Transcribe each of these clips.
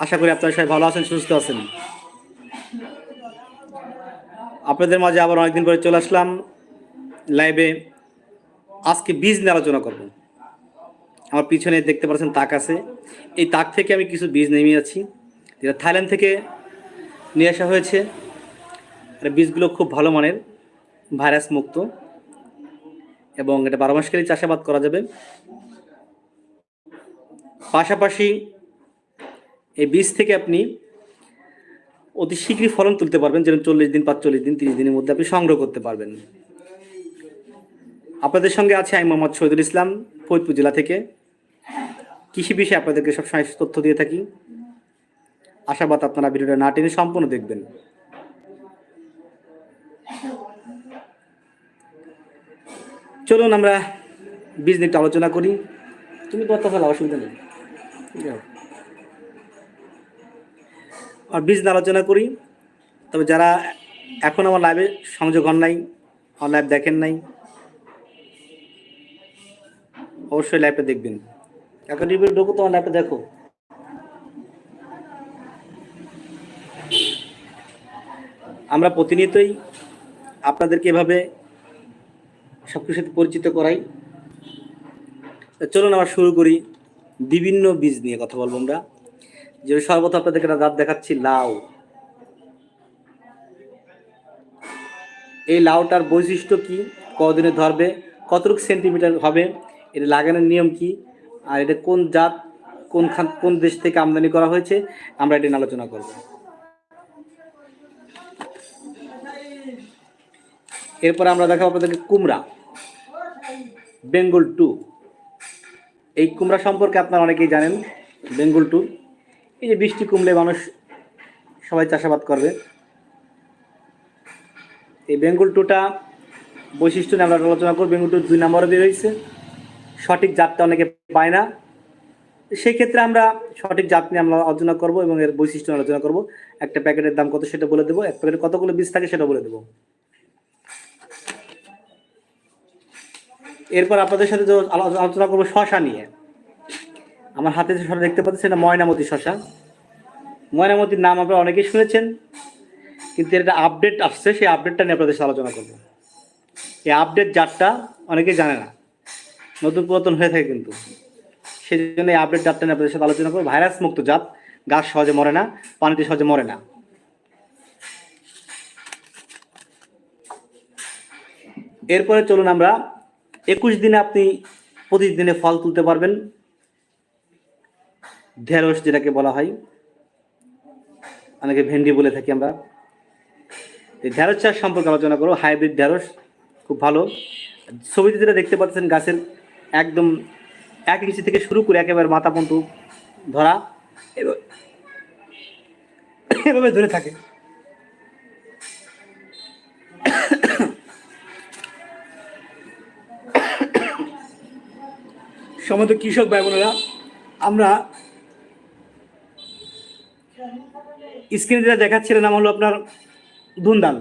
আশা করি আপনারা সবাই ভালো আছেন, সুস্থ আছেন। আপনাদের মাঝে আবার অনেকদিন পরে চলে আসলাম। লাইভে আজকে বীজ নিয়ে আলোচনা করব। আমার পিছনে দেখতে পাচ্ছেন তাক আছে। এই তাক থেকে আমি কিছু বীজ নেমে আছি। যেটা থাইল্যান্ড থেকে নিয়ে আসা হয়েছে। আর বীজগুলো খুব ভালো মানের, ভাইরাস মুক্ত। এবং এটা বারো মাসকারী চাষাবাদ করা যাবে। পাশাপাশি এই বীজ থেকে আপনি অতি শীঘ্রই ফলন তুলতে পারবেন, যেরকম চল্লিশ দিন, পাঁচচল্লিশ দিন, তিরিশ দিনের মধ্যে আপনি সংগ্রহ করতে পারবেন। আপনাদের সঙ্গে আছে আমি মোহাম্মদ শহীদুল ইসলাম, ফরিদপুর জেলা থেকে। কৃষি বিষয়ে আপনাদেরকে সবসময় তথ্য দিয়ে থাকি। আশাবাদ আপনারা ভিডিওটা না টেনে সম্পূর্ণ দেখবেন। চলুন আমরা বীজ নিয়ে আলোচনা করি। তুমি কথা ফেলা অসুবিধা নেই। আর বীজ আলোচনা করি। তবে যারা এখন আমার লাইভে সংযোগ হন নাই, আমার লাইভ দেখেন নাই, অবশ্যই লাইভটা দেখবেন। এখন রিভিউ ঢোকো তোমার লাইভটা দেখো। আমরা প্রতিনিয়তই আপনাদেরকে এভাবে সব কিছুর সাথে পরিচিত করাই। চলুন আমরা শুরু করি বিভিন্ন বীজ নিয়ে কথা বলব আমরা। যে সর্বত আপনাদেরকে দাঁত দেখাচ্ছি, লাউ। এই লাউটার বৈশিষ্ট্য কি? কদিনে ধরবে? কতটুকু সেন্টিমিটার হবে? এটা লাগানোর নিয়ম কি? আর এটা কোন জাত কোন কোন দেশ থেকে আমদানি করা হয়েছে? আমরা এটা আলোচনা করব। এরপর আমরা দেখাবো আপনাদেরকে কুমড়া। বেঙ্গল টু। এই কুমড়া সম্পর্কে আপনারা অনেকেই জানেন, বেঙ্গল টু। এই যে বৃষ্টি কমলে মানুষ সবাই চাষাবাদ করবে। এই বেঙ্গল টুটা বৈশিষ্ট্য নিয়ে আমরা আলোচনা করব। বেঙ্গল টু দুই নম্বরে বের হয়েছে। সঠিক জাতটা অনেকে পায় না। সেই ক্ষেত্রে আমরা সঠিক জাত নিয়ে আমরা আলোচনা করব এবং এর বৈশিষ্ট্য নিয়ে আলোচনা করব। একটা প্যাকেটের দাম কত সেটা বলে দেবো। এক প্যাকেটে কতগুলো বীজ থাকে সেটা বলে দেবো। এরপর আপনাদের সাথে আলোচনা করব শশা নিয়ে। আমার হাতে যে শশা দেখতে পাচ্ছেন, এটা ময়নামতি শশা। ময়নামতির নাম আপনারা অনেকেই শুনেছেন, কিন্তু এটা আপডেট আসছে, সেই আপডেটটা নিয়ে আপনাদের সাথে আলোচনা করব। এই আপডেট জাতটা অনেকেই জানে না, নতুন পুরাতন হয়ে থাকে কিন্তু। সেই জন্য এই আপডেট জাতটা নিয়ে আপনাদের সাথে আলোচনা করব। ভাইরাস মুক্ত জাত, গাছ সহজে মরে না, পানিতে সহজে মরে না। এরপরে চলুন আমরা একুশ দিনে আপনি প্রতিদিনে ফল তুলতে পারবেন। ঢেঁড়স যেটাকে বলা হয়, অনেকে ভেন্ডি বলে থাকি আমরা। এই ঢেঁড়স চাষ সম্পর্কে আলোচনা করব। হাইব্রিড ঢেঁড়স খুব ভালো। ছবিতে যেটা দেখতে পাচ্ছেন, গাছের একদম এক ইঞ্চি থেকে শুরু করে একেবারে মাথা পর্যন্ত ধরা, এভাবে- ধরে থাকে। সমস্ত কৃষক ভাই বোনেরা, আমরা স্ক্রিনে যেটা দেখাচ্ছিলেন নাম হলো আপনার ধুনদাল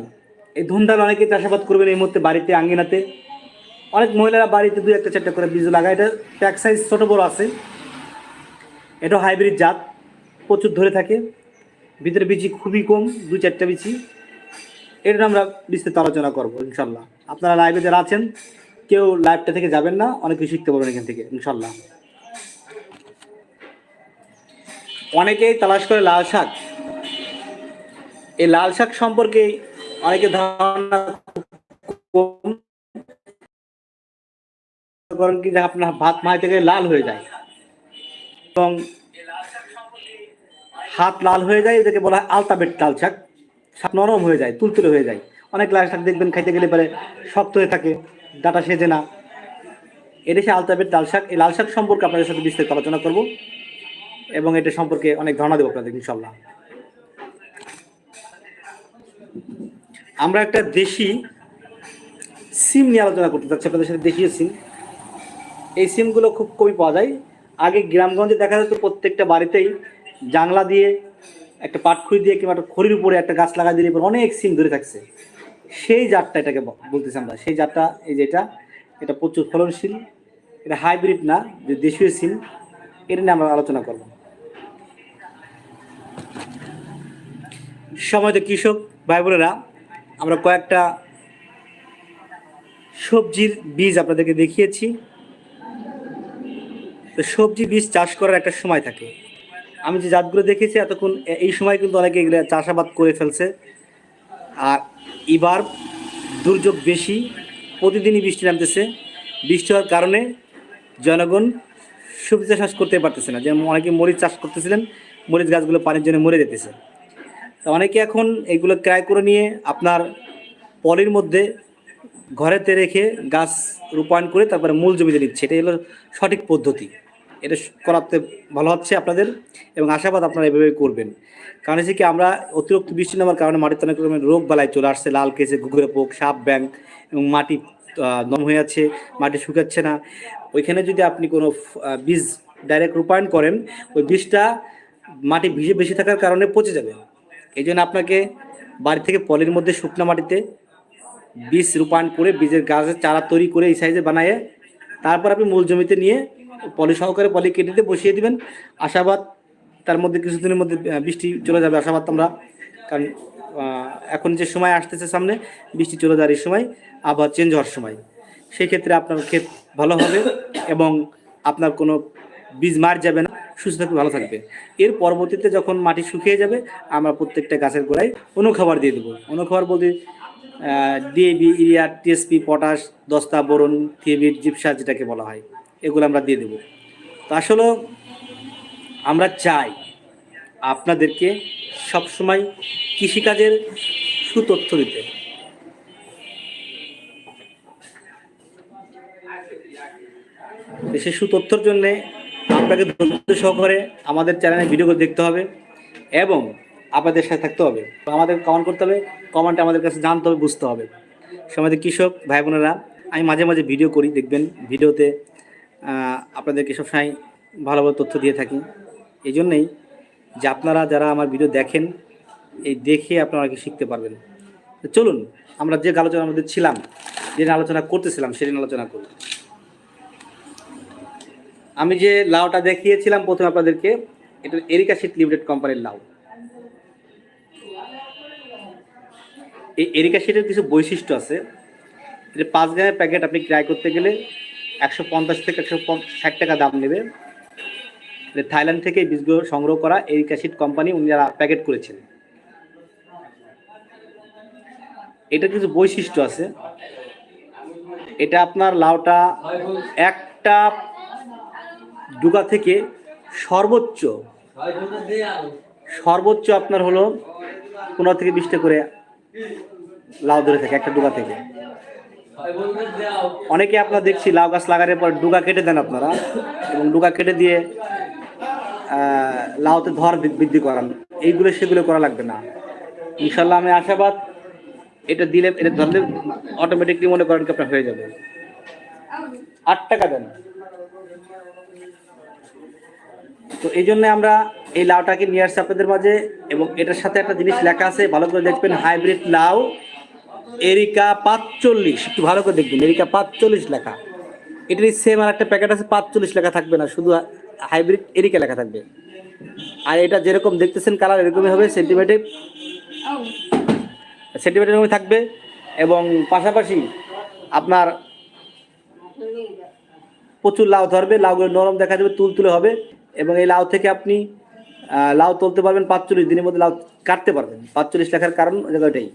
এই ধুনদাল অনেকে চাষাবাদ করবেন এই মুহূর্তে বাড়িতে, আঙ্গিনাতে। অনেক মহিলারা বাড়িতে দু একটা, চারটা করে বীজ লাগায়। এটা প্যাক সাইজ ছোটো, বড়ো আছে। এটা হাইব্রিড জাত, প্রচুর ধরে থাকে। ভিতরে বিচি খুবই কম দু চারটা বিচি এটা আমরা বিস্তারিত আলোচনা করব, ইনশাল্লাহ। আপনারা লাইভে যারা আছেন, কেউ লাইভটা থেকে যাবেন না, অনেক কিছু শিখতে পারবেন এখান থেকে, ইনশাল্লাহ। অনেকেই তালাশ করে লাল শাক। এই লাল শাক সম্পর্কে অনেকে ধারণা আপনার ভাত মাই থেকে লাল হয়ে যায়। এবং হাত লাল হয়ে যায় এটাকে বলা হয় আলতাবেট লাল শাক। শাক নরম হয়ে যায়, তুলতুলে হয়ে যায়। অনেক লাল শাক দেখবেন খাইতে গেলে পরে শক্ত হয়ে থাকে, ডাটা সেজে না। এটা সে আলতাবেট লাল শাক। এই লাল শাক সম্পর্কে আপনাদের সাথে বিস্তারিত আলোচনা করব। এবং এটা সম্পর্কে অনেক ধারণা দেবো আপনাদের ইনশাল্লাহ আমরা একটা দেশি সিম নিয়ে আলোচনা করতে চাচ্ছি, আপনাদের সাথে দেশীয় সিম। এই সিমগুলো খুব কমই পাওয়া যায়। আগে গ্রামগঞ্জে দেখা যেত প্রত্যেকটা বাড়িতেই জানলা দিয়ে, একটা পাটখড়ি দিয়ে কিংবা একটা খড়ির উপরে একটা গাছ লাগা দিলে অনেক সিম ধরে থাকছে। সেই জাতটা এটাকে বলতেছি আমরা। সেই জাতটা এই যেটা এটা প্রচুর ফলনশীল। এটা হাইব্রিড না, যে দেশীয় সিম, এটা নিয়ে আমরা আলোচনা করব। সময়ত কৃষক ভাই বোনেরা আমরা কয়েকটা সবজির বীজ আপনাদেরকে দেখিয়েছি। তো সবজি বীজ চাষ করার একটা সময় থাকে। আমি যে জাতগুলো দেখেছি, এতক্ষণ এই সময় কিন্তু অনেকে এগুলো চাষাবাদ করে ফেলছে। আর এবার দুর্যোগ বেশি, প্রতিদিনই বৃষ্টি নামতেছে। বৃষ্টি হওয়ার কারণে জনগণ সবজি চাষ করতে পারতেছে না। যেমন অনেকে মরিচ চাষ করতেছিলেন, মরিচ গাছগুলো পানির জন্য মরে যেতেছে। অনেকে এখন এগুলো ক্রয় করে নিয়ে আপনার পলির মধ্যে ঘরেতে রেখে গাছ রূপায়ণ করে তারপরে মূল জমিতে নিচ্ছে। এটাই হলো সঠিক পদ্ধতি। এটা করাতে ভালো হচ্ছে আপনাদের এবং আশাবাদ আপনারা এভাবে করবেন। কারণ হচ্ছে কি, আমরা অতিরিক্ত বৃষ্টি নামার কারণে মাটিতে অনেক রকমের রোগ বালাই চলে আসছে, লাল কেসে ঘুঘুরে পোক, সাপ ব্যাং এবং মাটি নরম হয়ে যাচ্ছে, মাটি শুকাচ্ছে না। ওইখানে যদি আপনি কোনো বীজ ডাইরেক্ট রূপায়ণ করেন, ওই বীজটা মাটি ভিজে বেশি থাকার কারণে পচে যাবে। এই জন্য আপনাকে বাড়ি থেকে পলির মধ্যে শুকনো মাটিতে বীজ রূপায়ণ করে বীজের গাছের চারা তৈরি করে এই সাইজে বানায়ে তারপর আপনি মূল জমিতে নিয়ে পলি সহকারে পলি কেটে দিয়ে বসিয়ে দিবেন। আশাবাদ তার মধ্যে কিছুদিনের মধ্যে বৃষ্টি চলে যাবে, আশাবাদ আমরা কারণ এখন যে সময় আসতেছে সামনে, বৃষ্টি চলে যাওয়ার এই সময়, আবহাওয়া চেঞ্জ হওয়ার সময়। সেই ক্ষেত্রে আপনার ক্ষেত ভালো হবে এবং আপনার কোনো বীজ মার যাবে না। সুস্থ থাকবে, ভালো থাকবে। এর পরবর্তীতে যখন মাটি শুকিয়ে যাবে, আমরা প্রত্যেকটা গাছের গোড়ায় অনুখাবার দিয়ে দেবো। অনুখাবার বলতে ডিএবি ইউরিয়া টিএসপি পটাশ, দস্তা, বোরন থিয়েবিট জিপসার যেটাকে বলা হয়, এগুলো আমরা দিয়ে দেবো। তো আসলে আমরা চাই আপনাদেরকে সবসময় কৃষিকাজের সুতথ্য দিতে। সেই সুতথ্যর জন্যে আপনাকে ধৈর্য সহকারে আমাদের চ্যানেলে ভিডিওগুলো দেখতে হবে এবং আপনাদের সাথে থাকতে হবে। আমাদের কমেন্ট করতে হবে কমেন্টে আমাদের কাছে জানতে হবে, বুঝতে হবে। সমাজের কৃষক ভাই বোনেরা, আমি মাঝে মাঝে ভিডিও করি, দেখবেন ভিডিওতে আপনাদেরকে সবসময় ভালো ভালো তথ্য দিয়ে থাকি। এই জন্যেই যে আপনারা যারা আমার ভিডিও দেখেন, এই দেখে আপনারা কি শিখতে পারবেন। চলুন, আমরা যে আলোচনার মধ্যে ছিলাম, যে আলোচনা করতেছিলাম সেটা নিয়ে আলোচনা করি। আমি যে লাউটা দেখিয়েছিলাম প্রথমে আপনাদেরকে, এটা এরিকা শীত লিমিটেড কোম্পানির লাউ। এই এরিকা শীটের কিছু বৈশিষ্ট্য আছে। এটা পাঁচ গ্রামের প্যাকেট আপনি ক্রয় করতে গেলে একশো পঞ্চাশ থেকে একশো ষাট টাকা দাম নেবে। থাইল্যান্ড থেকে বীজগুলো সংগ্রহ করা এরিকা শীট কোম্পানি উনি যারা প্যাকেট করেছেন। এটা কিছু বৈশিষ্ট্য আছে। এটা আপনার লাউটা একটা ডুগা থেকে সর্বোচ্চ সর্বোচ্চ আপনার হলো পনেরো থেকে বিশটা করে লাউ ধরে থাকে, একটা ডুগা থেকে। অনেকে আপনার দেখছি লাউ গাছ লাগানোর পর ডুগা কেটে দেন আপনারা, এবং ডুগা কেটে দিয়ে লাউতে ধর বৃদ্ধি করান। এইগুলো সেগুলো করা লাগবে না। ইনশাল্লাহ আমি আশাবাদ, এটা দিলে, এটা ধরলে অটোমেটিকলি মনে করেন কি আপনার হয়ে যাবে। আট টাকা দেন। তো এই জন্য আমরা এই লাউটাকে নিয়ে আসছি আপনাদের মাঝে এবং এটার সাথে একটা জিনিস লেখা আছে, ভালো করে দেখবেন, হাইব্রিড লাউ, এরিকা পাঁচচল্লিশ, একটু ভালো করে দেখবেন, এরিকা পাঁচচল্লিশ লেখা। এটারই সেম আর একটা প্যাকেট আছে, পাঁচচল্লিশ লেখা থাকবে না, শুধু হাইব্রিড এরিকা লেখা থাকবে। আর এটা যেরকম দেখতেছেন কালার, এরকমই হবে সেন্টিমেটিভ সেন্টিমিটার এরকমই থাকবে এবং পাশাপাশি আপনার প্রচুর লাউ ধরবে, লাউগুলো নরম দেখা যাবে, তুলতুলে হবে। এবং এই লাউ থেকে আপনি লাউ তুলতে পারবেন পাঁচচল্লিশ দিনের মধ্যে লাউ কাটতে পারবেন। পাঁচচল্লিশ লেখার কারণ ওইটাই।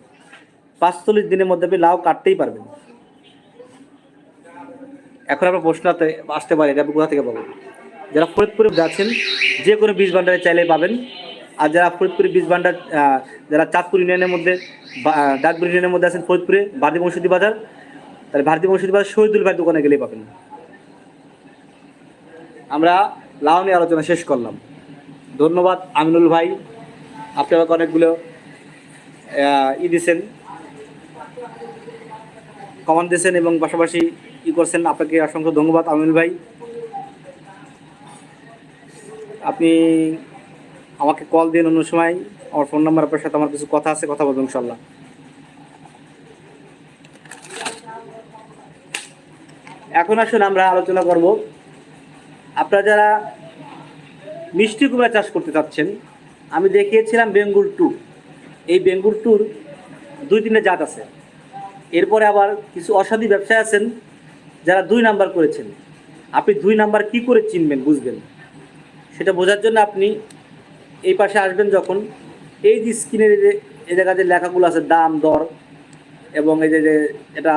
পাঁচচল্লিশ দিনের মধ্যে আপনি লাউ কাটতেই পারবেন। এখন আপনার প্রশ্ন আতে- আসতে পারে, এটা কোথা থেকে পাবেন যারা ফরিদপুরে যাচ্ছেন যে কোনো বীজ ভান্ডারে চাইলে পাবেন। আর যারা ফরিদপুরে বীজ ভান্ডার যারা চাঁদপুর ইউনিয়নের মধ্যে ডাকপুর ইউনিয়নের মধ্যে আছেন ফরিদপুরে ভারতী মসজিদি বাজার, তাহলে ভারতী মসজিদি বাজার শহীদুল ভাই দোকানে গেলেই পাবেন। আমরা লাউ নিয়ে আলোচনা শেষ করলাম। ধন্যবাদ আমিনুল ভাই। আপনি আমাকে অনেকগুলো ই দিয়েছেন কমান দিয়েছেন এবং পাশাপাশি ই করছেন। আপনাকে অসংখ্য ধন্যবাদ আমিনুল ভাই। আপনি আমাকে কল দিন অন্য সময়। আমার ফোন নাম্বার আপনার সাথে আমার কিছু কথা আছে, কথা বলব ইনশাল্লাহ এখন আসুন আমরা আলোচনা করব। আপনারা যারা মিষ্টি কুমড়া চাষ করতে চাচ্ছেন, আমি দেখিয়েছিলাম বেঙ্গুল টু এই বেঙ্গুর টুর দুই তিনটা জাত আছে। এরপরে আবার কিছু অসাধু ব্যবসায়ী আছেন, যারা দুই নাম্বার করেছেন। আপনি দুই নাম্বার কি করে চিনবেন, বুঝবেন? সেটা বোঝার জন্য আপনি এই পাশে আসবেন যখন। এই যে স্ক্রিনের যে, এই জায়গায় যে লেখাগুলো আছে, দাম, দর, এবং এই যে এটা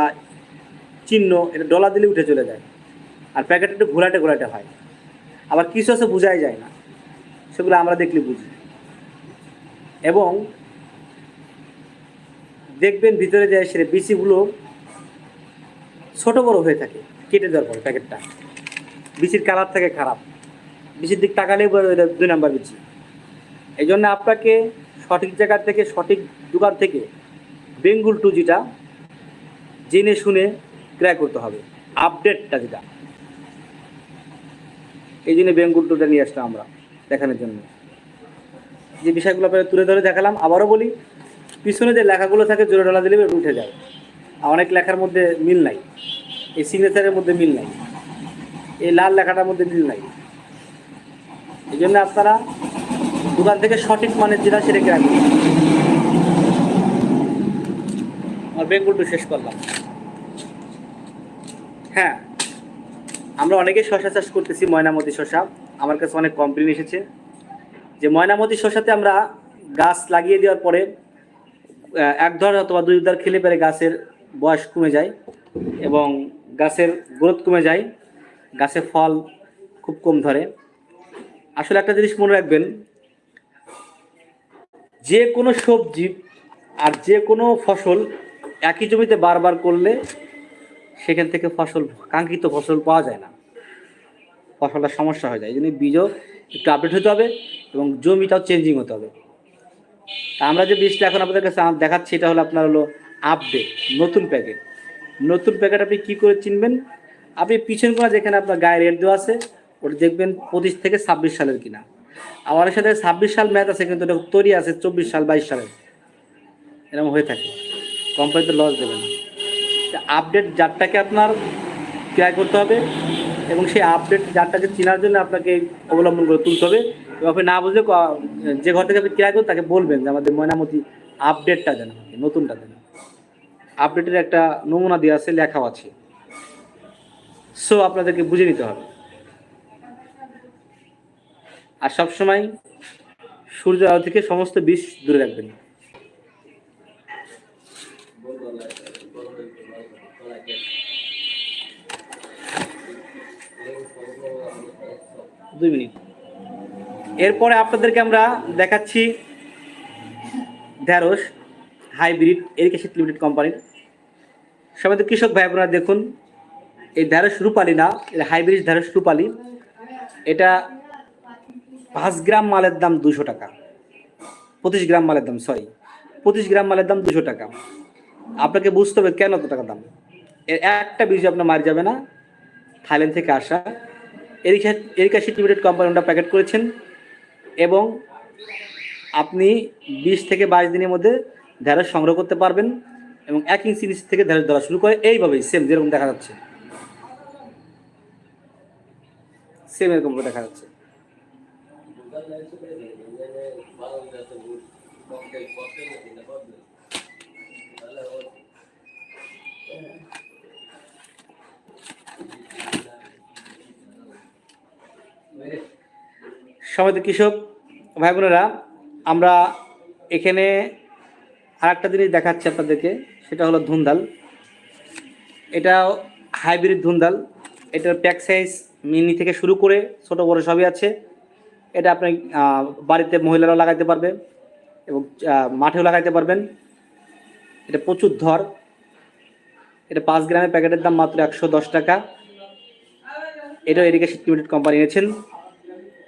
চিহ্ন, এটা ডলার দিলে উঠে চলে যায়। আর প্যাকেট একটু ঘোরাটে ঘোরাটে হয়। আবার কিছু আছে বোঝাই যায় না। সেগুলো আমরা দেখলে বুঝি। এবং দেখবেন ভিতরে যে সে বিচিগুলো ছোট বড় হয়ে থাকে, কেটে দেওয়ার পর প্যাকেটটা। বিচির কালার থাকে খারাপ। বিচির দিক তাকালেই দুই নাম্বার বিচি। এই জন্য আপনাকে সঠিক জায়গা থেকে, সঠিক দোকান থেকে বেঙ্গুল টু যেটা জেনে শুনে ক্রয় করতে হবে। আপডেটটা যেটা। এই জন্য বেঙ্গুল টুটা নিয়ে আসলাম আমরা দেখানোর জন্য। যে বিষয়গুলো আপনাদের তুলে ধরে দেখালাম, আবারও বলি, পিছনে যে লেখাগুলো থাকে, জোরে ডলা দিলে উঠে যায়। অনেক লেখার মধ্যে মিল নাই। এই সিগনেচারের মধ্যে মিল নাই। এই লাল লেখাটার মধ্যে মিল নাই। এই জন্য আপনারা দোকান থেকে সঠিক মানের যেটা সেটা করুন আর বেঙ্গুলটু শেষ করলাম। হ্যাঁ আমরা অনেকে শশা চাষ করতেছি, ময়নামতি শশা আমার কাছে অনেক কমপ্লেন এসেছে। যে ময়নামতি শশাতে আমরা গাছ লাগিয়ে দেওয়ার পরে এক ধর অথবা দুই ধর খেলে পরে গাছের বয়স কমে যায় এবং গাছের গ্রোথ কমে যায়, গাছে ফল খুব কম ধরে। আসলে একটা জিনিস মনে রাখবেন, যে কোনো সবজি আর যে কোনো ফসল একই জমিতে বারবার করলে সেখান থেকে ফসল, কাঙ্ক্ষিত ফসল পাওয়া যায় না। ফসলটা সমস্যা হয়ে যায়। এই জন্য বীজও একটু আপডেট হতে হবে এবং জমিটাও চেঞ্জিং হতে হবে। আমরা যে বীজটা এখন আপনাদের কাছে দেখাচ্ছি, এটা হলো আপনার হলো আপডেট নতুন প্যাকেট নতুন প্যাকেট আপনি কী করে চিনবেন? আপনি পিছন কোনা যেখানে আপনার গায়ে রেট দেওয়া আছে, ওটা দেখবেন পঁচিশ থেকে ছাব্বিশ সালের কিনা। আমার সাথে ছাব্বিশ সাল ম্যাচ আছে, কিন্তু ওটা তৈরি আছে চব্বিশ সাল, বাইশ সালের। এরকম হয়ে থাকে। কোম্পানিতে লস দেবে না। আপডেট জারটাকে আপনার ক্রয় করতে হবে এবং সেই আপডেট জারটাকে চেনার জন্য আপনাকে অবলম্বন করে তুলতে হবে। এবং আপনি না বুঝলে যে ঘর থেকে আপনি ক্রয় করুন তাকে বলবেন যে আমাদের ময়নামতি আপডেটটা দেন আমাকে, নতুনটা দেন আপডেটের একটা নমুনা দেওয়া আছে লেখাও আছে। সো আপনাদেরকে বুঝে নিতে হবে। আর সবসময় সূর্য আলো থেকে সমস্ত বিষ দূরে রাখবেন। দুই মিনিট। এরপরে আপনাদেরকে আমরা দেখাচ্ছি ঢ্যাঁড়স হাইব্রিড এরিকেশন লিমিটেড কোম্পানির সবাই কৃষক ভাই বোনেরা দেখুন, এই ঢ্যাঁড়স রূপালি না, এটা হাইব্রিড ঢ্যাঁড়স রূপালি। এটা পাঁচ গ্রাম মালের দাম দুশো টাকা। পঁচিশ গ্রাম মালের দাম সরি পঁচিশ গ্রাম মালের দাম দুশো টাকা। আপনাকে বুঝতে হবে কেন এত টাকা দাম। এর একটা বীজ আপনার মার যাবে না, থাইল্যান্ড থেকে আসা। এরিকা এরিকাশি লিমিটেড কোম্পানি ওটা প্যাকেট করেছেন এবং আপনি বিশ থেকে বাইশ দিনের মধ্যে ঢেঁড়স সংগ্রহ করতে পারবেন এবং এক ইঞ্চি নিচ থেকে ঢেঁড়স ধরা শুরু করে এইভাবেই সেম যেরকম দেখা যাচ্ছে। সেম এরকম দেখা যাচ্ছে। সমিত কৃষক ভাই বোনেরা, আমরা এখানে আর একটা জিনিস দেখাচ্ছি আপনাদেরকে, সেটা হলো ধুন্দাল এটা হাইব্রিড ধুন্দাল এটার প্যাক সাইজ মিনি থেকে শুরু করে ছোট বড় সবই আছে। এটা আপনি বাড়িতে মহিলারাও লাগাইতে পারবে এবং মাঠেও লাগাইতে পারবেন। এটা প্রচুর ধর। এটা পাঁচ গ্রামের প্যাকেটের দাম মাত্র একশো দশ টাকা। এটাও এরিগেশন লিমিটেড কোম্পানি এনেছেন।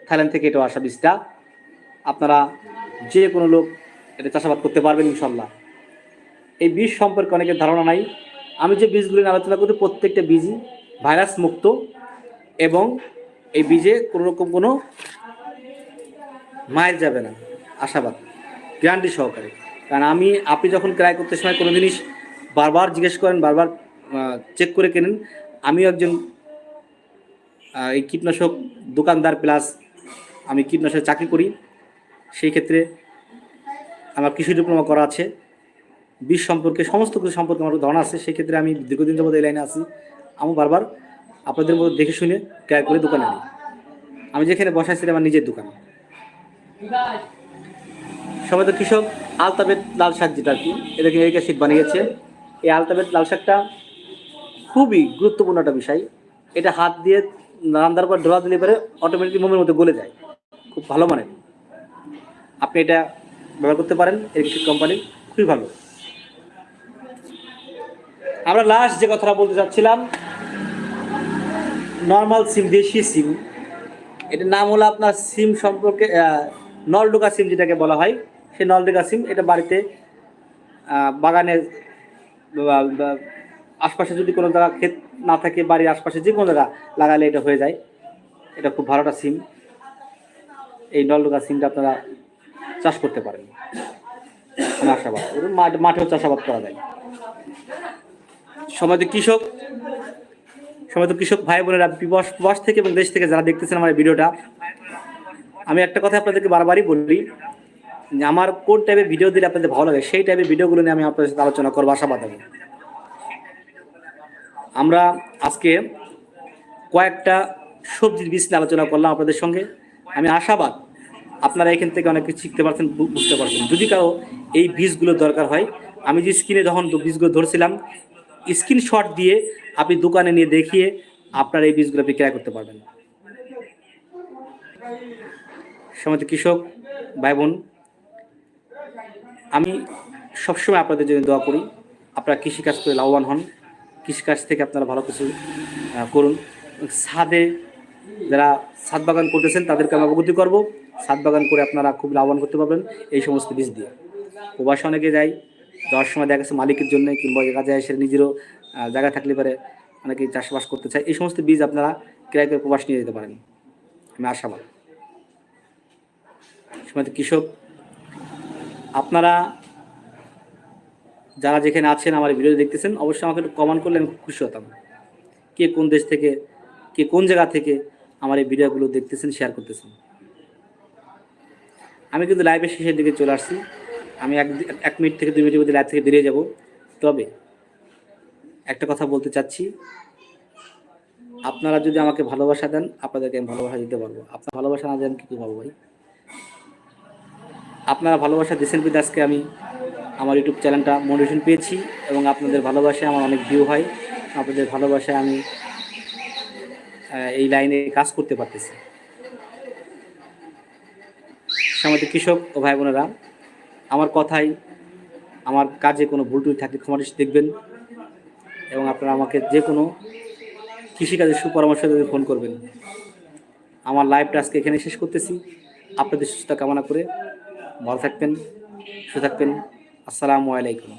থাইল্যান্ড থেকে এটাও আসা বীজটা। আপনারা যে কোনো লোক এটা চাষাবাদ করতে পারবেন ইনশাল্লাহ এই বীজ সম্পর্কে অনেকের ধারণা নাই। আমি যে বীজগুলি আলোচনা করি প্রত্যেকটা বীজই ভাইরাস মুক্ত এবং এই বীজে কোনো রকম কোনো মায়ের যাবে না। আশাবাদ। গ্যারান্টি সহকারে। কারণ আমি, আপনি যখন ক্রয় করতে সময় কোনো জিনিস বারবার জিজ্ঞেস করেন, বারবার চেক করে কেনেন, আমিও একজন এই কীটনাশক দোকানদার প্লাস আমি কীটনাশক চাকরি করি, সেই ক্ষেত্রে আমার কৃষি ডিপ্লোমা করা আছে। বীজ সম্পর্কে সমস্ত কিছু সম্পর্কে আমার ধারণা আছে সেক্ষেত্রে আমি দীর্ঘদিন যাবত এই লাইনে আছি। আমি বারবার আপনাদের মধ্যে দেখে শুনে ক্রয় করে দোকানে আনি। আমি যেখানে বসাইছিলাম আমার নিজের দোকান। সবাই তো কৃষক আলতাবেদ লাল শাক যেটা আর কি এটাকে এই শীত বানিয়েছে। এই আলতাবেদ লাল শাকটা খুবই গুরুত্বপূর্ণ একটা বিষয়। এটা হাত দিয়ে রান্নার পর ডোলা দিলে পরে অটোমেটিক মোমের মধ্যে গলে যায়। খুব ভালো মানের। আপনি এটা ব্যবহার করতে পারেন এই কোম্পানি খুবই ভালো। আমরা লাস্ট যে কথাটা বলতে চাচ্ছিলাম নর্মাল সিম দেশি সিম এটার নাম হলো আপনার সিম সম্পর্কে নলডোকা সিম যেটাকে বলা হয়। সেই নলডোকা সিম এটা বাড়িতে বাগানে আশপাশে যদি কোনো জায়গা ক্ষেত না থাকে, বাড়ির আশপাশে যে কোনো জায়গা লাগালে এটা হয়ে যায়। এটা খুব ভালো একটা সিম। এই নলডোকা সিমটা আপনারা চাষ করতে পারেন। মাঠ- মাঠেও চাষাবাদ করা যায়। সমাজে কৃষক। সমাজে কৃষক ভাই বোনেরা প্রবাস থেকে এবং দেশ থেকে যারা দেখতেছেন আমার ভিডিওটা, আমি একটা কথা আপনাদেরকে বারবারই বলি আমার কোন টাইপের ভিডিও দিলে আপনাদের ভালো লাগে, সেই টাইপের ভিডিওগুলো নিয়ে আমি আপনাদের সাথে আলোচনা করব, আশাবাদ আমি। আমরা আজকে কয়েকটা সবজির বীজ নিয়ে আলোচনা করলাম আপনাদের সঙ্গে। আমি আশাবাদ আপনারা এখান থেকে অনেক কিছু শিখতে পারছেন বুঝতে পারছেন। যদি কারও এই বীজগুলো দরকার হয়, আমি যে স্ক্রিনে যখন বীজগুলো ধরছিলাম স্ক্রিনশট দিয়ে আপনি দোকানে নিয়ে দেখিয়ে আপনার এই বীজগুলো আপনি ক্রয় করতে পারবেন। সমাজ কৃষক ভাই বোন আমি সবসময় আপনাদের জন্য দোয়া করি। আপনারা কৃষিকাজ করে লাভবান হন। কৃষিকাজ থেকে আপনারা ভালো কিছু করুন। ছাদে যারা ছাদ বাগান করতেছেন, তাদেরকে আমি অবগতি করব। ছাদ বাগান করে আপনারা খুব লাভবান করতে পারবেন এই সমস্ত বীজ দিয়ে। প্রবাসে অনেকে যায়, যাওয়ার সময় দেখা গেছে মালিকের জন্য কিংবা কাজে এসে নিজেরও জায়গা থাকলে পারে অনেকে চাষবাস করতে চায়। এই সমস্ত বীজ আপনারা ক্রয় করে প্রবাস নিয়ে যেতে পারেন। আমি আশাবাদ। সময় কৃষক, আপনারা যারা যেখানে আছেন, আমার ভিডিও দেখতেছেন, অবশ্যই আমাকে একটু কমেন্ট করলে আমি খুব খুশি হতাম। কে কোন দেশ থেকে, কে কোন জায়গা থেকে আমার এই ভিডিওগুলো দেখতেছেন শেয়ার করতেছেন। আমি কিন্তু লাইভের শেষের দিকে চলে আসছি। আমি এক এক মিনিট থেকে দুই মিনিটের মধ্যে লাইভ থেকে বেরিয়ে যাব। তবে একটা কথা বলতে চাচ্ছি। আপনারা যদি আমাকে ভালোবাসা দেন, আপনাদেরকে আমি ভালোবাসা দিতে পারব। আপনার ভালোবাসা না দেন, কি করে পাবো ভাই? আপনারা ভালোবাসা দিয়েছেন বিধে আজকে আমি আমার ইউটিউব চ্যানেলটা মোটিভেশন পেয়েছি এবং আপনাদের ভালোবাসায় আমার অনেক ভিউ হয়। আপনাদের ভালোবাসায় আমি এই লাইনে কাজ করতে পারতেছি। আমাদের কৃষক ও ভাই বোনেরা, আমার কথাই আমার কাজে কোনো ভুল টুল থাকলে ক্ষমা দেখবেন এবং আপনারা আমাকে যে কোনো কৃষিকাজের সুপরামর্শ দিয়ে ফোন করবেন। আমার লাইভটা আজকে এখানে শেষ করতেছি। আপনাদের সুস্থতা কামনা করে ভালো থাকবেন, সুস্থ থাকবেন। আসসালামু আলাইকুম।